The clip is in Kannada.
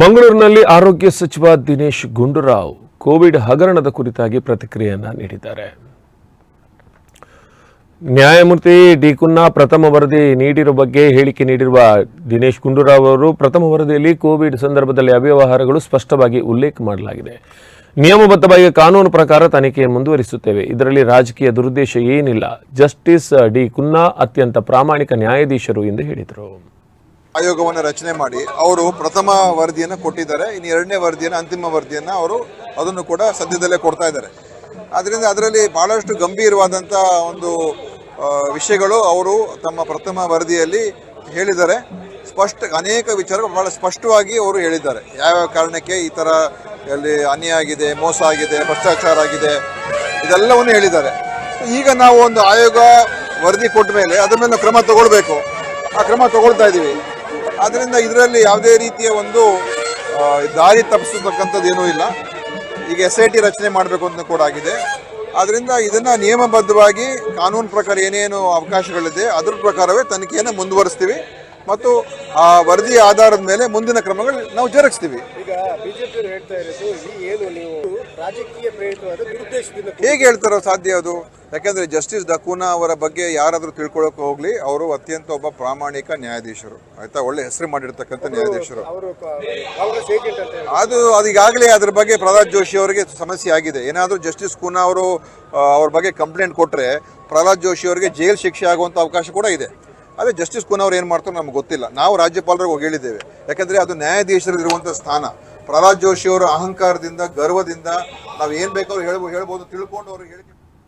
ಮಂಗಳೂರಿನಲ್ಲಿ ಆರೋಗ್ಯ ಸಚಿವ ದಿನೇಶ್ ಗುಂಡೂರಾವ್ ಕೋವಿಡ್ ಹಗರಣದ ಕುರಿತಾಗಿ ಪ್ರತಿಕ್ರಿಯೆಯನ್ನು ನೀಡಿದ್ದಾರೆ. ನ್ಯಾಯಮೂರ್ತಿ ಡಿ ಕುನ್ನಾ ಪ್ರಥಮ ವರದಿ ನೀಡಿರುವ ಬಗ್ಗೆ ಹೇಳಿಕೆ ನೀಡಿರುವ ದಿನೇಶ್ ಗುಂಡೂರಾವ್ ಅವರು ಪ್ರಥಮ ವರದಿಯಲ್ಲಿ ಕೋವಿಡ್ ಸಂದರ್ಭದಲ್ಲಿ ಅವ್ಯವಹಾರಗಳು ಸ್ಪಷ್ಟವಾಗಿ ಉಲ್ಲೇಖ ಮಾಡಲಾಗಿದೆ. ನಿಯಮಬದ್ಧವಾಗಿ ಕಾನೂನು ಪ್ರಕಾರ ತನಿಖೆ ಮುಂದುವರಿಸುತ್ತೇವೆ. ಇದರಲ್ಲಿ ರಾಜಕೀಯ ದುರುದ್ದೇಶ ಏನಿಲ್ಲ. ಜಸ್ಟಿಸ್ ಡಿ ಕುನ್ನಾ ಅತ್ಯಂತ ಪ್ರಾಮಾಣಿಕ ನ್ಯಾಯಾಧೀಶರು ಎಂದು ಹೇಳಿದರು. ಆಯೋಗವನ್ನು ರಚನೆ ಮಾಡಿ ಅವರು ಪ್ರಥಮ ವರದಿಯನ್ನು ಕೊಟ್ಟಿದ್ದಾರೆ, ಇನ್ನು ಎರಡನೇ ವರದಿಯನ್ನು, ಅಂತಿಮ ವರದಿಯನ್ನು ಅವರು ಅದನ್ನು ಕೂಡ ಸದ್ಯದಲ್ಲೇ ಕೊಡ್ತಾ ಇದ್ದಾರೆ. ಆದ್ದರಿಂದ ಅದರಲ್ಲಿ ಬಹಳಷ್ಟು ಗಂಭೀರವಾದಂಥ ಒಂದು ವಿಷಯಗಳು ಅವರು ತಮ್ಮ ಪ್ರಥಮ ವರದಿಯಲ್ಲಿ ಹೇಳಿದ್ದಾರೆ. ಸ್ಪಷ್ಟ, ಅನೇಕ ವಿಚಾರಗಳು ಬಹಳ ಸ್ಪಷ್ಟವಾಗಿ ಅವರು ಹೇಳಿದ್ದಾರೆ. ಯಾವ್ಯಾವ ಕಾರಣಕ್ಕೆ ಈ ಥರ ಅಲ್ಲಿ ಅನ್ಯಾಯ ಆಗಿದೆ, ಮೋಸ ಆಗಿದೆ, ಭ್ರಷ್ಟಾಚಾರ ಆಗಿದೆ, ಇದೆಲ್ಲವನ್ನು ಹೇಳಿದ್ದಾರೆ. ಈಗ ನಾವು ಒಂದು ಆಯೋಗ ವರದಿ ಕೊಟ್ಟ ಮೇಲೆ ಅದ್ರ ಮೇಲೆ ಕ್ರಮ ತಗೊಳ್ಬೇಕು. ಆ ಕ್ರಮ ತಗೊಳ್ತಾ ಇದ್ದೀವಿ. ಆದ್ದರಿಂದ ಇದರಲ್ಲಿ ಯಾವುದೇ ರೀತಿಯ ಒಂದು ದಾರಿ ತಪ್ಪಿಸತಕ್ಕಂಥದ್ದು ಏನೂ ಇಲ್ಲ. ಈಗ ಎಸ್ ಐ ಟಿ ರಚನೆ ಮಾಡಬೇಕು ಅಂತ ಕೂಡ ಆಗಿದೆ. ಆದ್ದರಿಂದ ಇದನ್ನು ನಿಯಮಬದ್ಧವಾಗಿ ಕಾನೂನು ಪ್ರಕಾರ ಏನೇನು ಅವಕಾಶಗಳಿದೆ ಅದ್ರ ಪ್ರಕಾರವೇ ತನಿಖೆಯನ್ನು ಮುಂದುವರಿಸ್ತೀವಿ. ಮತ್ತು ಆ ವರದಿ ಆಧಾರದ ಮೇಲೆ ಮುಂದಿನ ಕ್ರಮಗಳು ನಾವು ಜರುಗಿಸ್ತೀವಿ. ಹೇಗೆ ಹೇಳ್ತಾರೋ ಸಾಧ್ಯ ಅದು? ಯಾಕೆಂದ್ರೆ ಜಸ್ಟಿಸ್ ದಕೂನಾ ಅವರ ಬಗ್ಗೆ ಯಾರಾದರೂ ತಿಳ್ಕೊಳ್ಳೋಕೆ ಹೋಗ್ಲಿ ಅವರು ಅತ್ಯಂತ ಒಬ್ಬ ಪ್ರಾಮಾಣಿಕ ನ್ಯಾಯಾಧೀಶರು. ಆಯ್ತಾ? ಒಳ್ಳೆ ಹೆಸರು ಮಾಡಿರ್ತಕ್ಕಂಥ ನ್ಯಾಯಾಧೀಶರು. ಹೇಳಿ ಅದು ಅದೀಗಾಗಲೇ ಅದ್ರ ಬಗ್ಗೆ ಪ್ರಹ್ಲಾದ್ ಜೋಶಿ ಅವರಿಗೆ ಸಮಸ್ಯೆ ಆಗಿದೆ. ಏನಾದರೂ ಜಸ್ಟಿಸ್ ಕುನಾ ಅವರು ಅವ್ರ ಬಗ್ಗೆ ಕಂಪ್ಲೇಂಟ್ ಕೊಟ್ಟರೆ ಪ್ರಹ್ಲಾದ್ ಜೋಶಿ ಅವರಿಗೆ ಜೈಲ್ ಶಿಕ್ಷೆ ಆಗುವಂಥ ಅವಕಾಶ ಕೂಡ ಇದೆ. ಅದೇ ಜಸ್ಟಿಸ್ ಕುನಾ ಅವ್ರು ಏನು ಮಾಡ್ತಾರೋ ನಮ್ಗೆ ಗೊತ್ತಿಲ್ಲ. ನಾವು ರಾಜ್ಯಪಾಲರಿಗೆ ಹೋಗಿ ಹೇಳಿದ್ದೇವೆ. ಯಾಕಂದರೆ ಅದು ನ್ಯಾಯಾಧೀಶರಲ್ಲಿರುವಂಥ ಸ್ಥಾನ. ಪ್ರಹ್ಲಾದ್ ಜೋಶಿ ಅವರ ಅಹಂಕಾರದಿಂದ ಗರ್ವದಿಂದ ನಾವು ಏನು ಬೇಕಾದ್ರೂ ಹೇಳ್ಬೋದು ಹೇಳ್ಬೋದು ತಿಳ್ಕೊಂಡು ಅವ್ರಿಗೆ ಹೇಳಿಕೆ